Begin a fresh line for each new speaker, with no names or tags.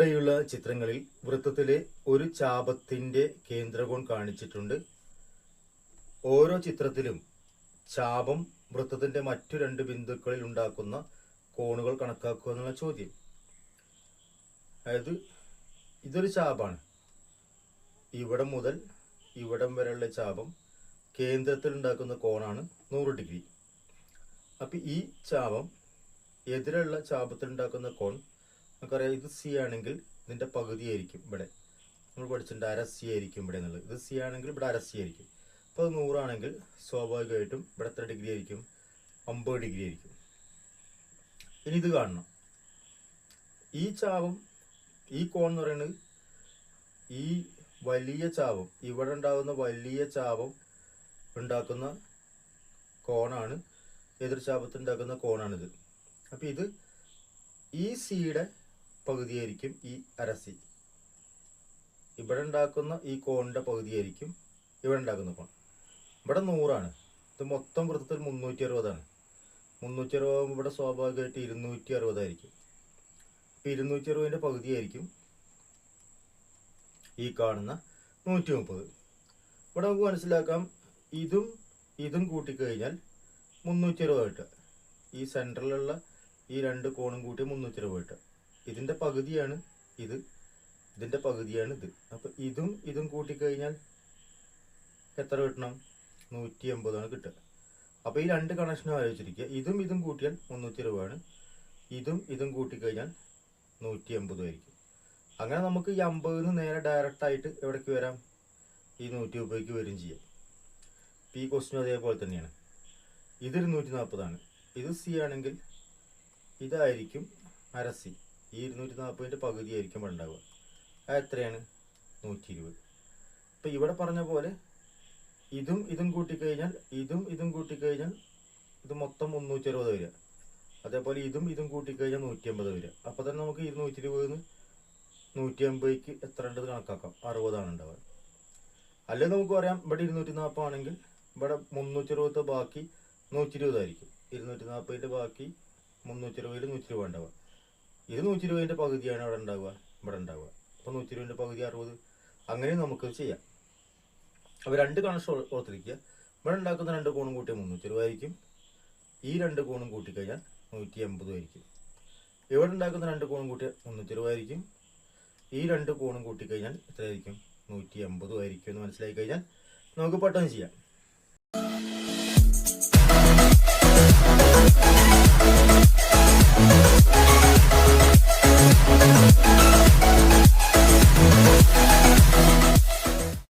ചിത്രങ്ങളിൽ വൃത്തത്തിലെ ഒരു ചാപത്തിന്റെ കേന്ദ്രകോൺ കാണിച്ചിട്ടുണ്ട്. ഓരോ ചിത്രത്തിലും ചാപം വൃത്തത്തിന്റെ മറ്റു രണ്ട് ബിന്ദുക്കളിൽ ഉണ്ടാക്കുന്ന കോണുകൾ കണക്കാക്കുക എന്നുള്ള ചോദ്യം. അതായത് ഇതൊരു ചാപാണ്. ഇവിടം മുതൽ ഇവിടം വരെയുള്ള ചാപം കേന്ദ്രത്തിൽ ഉണ്ടാക്കുന്ന കോണാണ് നൂറ് ഡിഗ്രി. അപ്പം ഈ ചാപം എതിരുള്ള ചാപത്തിൽ ഉണ്ടാക്കുന്ന കോൺ നമുക്കറിയാം ഇത് സി ആണെങ്കിൽ ഇതിന്റെ പകുതി ആയിരിക്കും ഇവിടെ. നമ്മൾ പഠിച്ചിട്ടുണ്ട് അര സി ആയിരിക്കും ഇവിടെ എന്നുള്ളത്. ഇത് സി ആണെങ്കിൽ ഇവിടെ അര സി ആയിരിക്കും. അപ്പോൾ അത് നൂറാണെങ്കിൽ സ്വാഭാവികമായിട്ടും ഇവിടെ എത്ര ഡിഗ്രി ആയിരിക്കും? അമ്പത് ഡിഗ്രി ആയിരിക്കും. ഇനി ഇത് കാണണം. ഈ ചാവം ഈ കോൺ എന്ന് പറയുന്നത് ഈ വലിയ ചാവം ഇവിടെ ഉണ്ടാകുന്ന വലിയ ചാവം ഉണ്ടാക്കുന്ന കോണാണ് എതിർചാപത്തിൽ ഉണ്ടാക്കുന്ന കോണാണിത്. അപ്പോൾ ഇത് ഈ സിയുടെ പകുതിയായിരിക്കും ഈ അരസി. ഇവിടെ ഉണ്ടാക്കുന്ന ഈ കോണിന്റെ പകുതിയായിരിക്കും ഇവിടെ ഉണ്ടാക്കുന്ന കോൺ. ഇവിടെ നൂറാണ്. ഇത് മൊത്തം വൃത്തത്തിൽ മുന്നൂറ്റി അറുപതാണ് മുന്നൂറ്റി അറുപത് ഇവിടെ സ്വാഭാവികമായിട്ട് ഇരുന്നൂറ്റി അറുപതായിരിക്കും ഇപ്പൊ ഇരുന്നൂറ്റി അറുപതിന്റെ പകുതിയായിരിക്കും ഈ കാണുന്ന നൂറ്റി മുപ്പത് ഇവിടെ നമുക്ക് മനസ്സിലാക്കാം ഇതും ഇതും കൂട്ടിക്കഴിഞ്ഞാൽ മുന്നൂറ്റി അറുപത് കിട്ടുക. ഈ സെന്ററിലുള്ള ഈ രണ്ട് കോണും കൂട്ടി മുന്നൂറ്റി അറുപത് കിട്ടുക. ഇതിന്റെ പകുതിയാണ് ഇത്. ഇതിന്റെ പകുതിയാണ് ഇത്. അപ്പൊ ഇതും ഇതും കൂട്ടിക്കഴിഞ്ഞാൽ എത്ര കിട്ടണം? നൂറ്റി എൺപതാണ് കിട്ടുക. അപ്പൊ ഈ രണ്ട് കണക്ഷനും ആലോചിച്ചിരിക്കുക. ഇതും ഇതും കൂട്ടിയാൽ മുന്നൂറ്റി അറുപതാണ് ഇതും ഇതും കൂട്ടിക്കഴിഞ്ഞാൽ നൂറ്റി എൺപതും ആയിരിക്കും. അങ്ങനെ നമുക്ക് ഈ അമ്പതിൽ നിന്ന് നേരെ ഡയറക്റ്റ് ആയിട്ട് എവിടേക്ക് വരാം? ഈ നൂറ്റി മുപ്പതിലേക്ക് വരും ചെയ്യാം. ഈ ക്വസ്റ്റിനും അതേപോലെ തന്നെയാണ്. ഇത് ഇരുന്നൂറ്റി നാൽപ്പതാണ് ഇത് സി ആണെങ്കിൽ ഇതായിരിക്കും അര സി ഈ ഇരുന്നൂറ്റി നാൽപ്പതിന്റെ പകുതി ആയിരിക്കും ഇവിടെ ഉണ്ടാവുക. അത് എത്രയാണ്? നൂറ്റി ഇരുപത് ഇപ്പം ഇവിടെ പറഞ്ഞ പോലെ ഇതും ഇതും കൂട്ടിക്കഴിഞ്ഞാൽ ഇതും ഇതും കൂട്ടിക്കഴിഞ്ഞാൽ ഇത് മൊത്തം മുന്നൂറ്റി അറുപത് വരിക. അതേപോലെ ഇതും ഇതും കൂട്ടിക്കഴിഞ്ഞാൽ നൂറ്റി അമ്പത് വരിക. അപ്പോൾ തന്നെ നമുക്ക് ഇരുന്നൂറ്റി ഇരുപതിന് നൂറ്റി അമ്പതിക്ക് എത്ര ഉണ്ടെന്ന് കണക്കാക്കാം. അറുപതാണ് ഉണ്ടാവുക. അല്ലെങ്കിൽ നമുക്ക് പറയാം ഇവിടെ ഇരുന്നൂറ്റി നാൽപ്പതാണെങ്കിൽ ഇവിടെ മുന്നൂറ്റി അറുപത് ബാക്കി നൂറ്റി ഇരുപതായിരിക്കും ഇരുന്നൂറ്റി നാൽപ്പതിന്റെ ബാക്കി മുന്നൂറ്റി അറുപതിൽ നൂറ്റി ഇരുപത് ഉണ്ടാവുക. ഇത് നൂറ്റി ഇരുപതിന്റെ പകുതിയാണ് അവിടെ ഉണ്ടാവുക ഇവിടെ ഉണ്ടാവുക. അപ്പോൾ നൂറ്റി ഇരുപതിന്റെ പകുതി അറുപത്. അങ്ങനെ നമുക്ക് ചെയ്യാം. അപ്പോൾ രണ്ട് കണക്ഷൻ ഓർത്തിരിക്കുക. ഇവിടെ ഉണ്ടാക്കുന്ന രണ്ട് കോണും കൂട്ടിയ മുന്നൂറ്റി ആയിരിക്കും. ഈ രണ്ട് കോണും കൂട്ടിക്കഴിഞ്ഞാൽ നൂറ്റി എൺപതും ആയിരിക്കും. ഇവിടെ ഉണ്ടാക്കുന്ന രണ്ട് കോണും കൂട്ടിയ മുന്നൂറ്റി ഇരുപതായിരിക്കും ഈ രണ്ട് കോണും കൂട്ടിക്കഴിഞ്ഞാൽ എത്രയായിരിക്കും? നൂറ്റി എൺപതും ആയിരിക്കും എന്ന് മനസ്സിലാക്കി കഴിഞ്ഞാൽ നമുക്ക് പെട്ടെന്ന് ചെയ്യാം.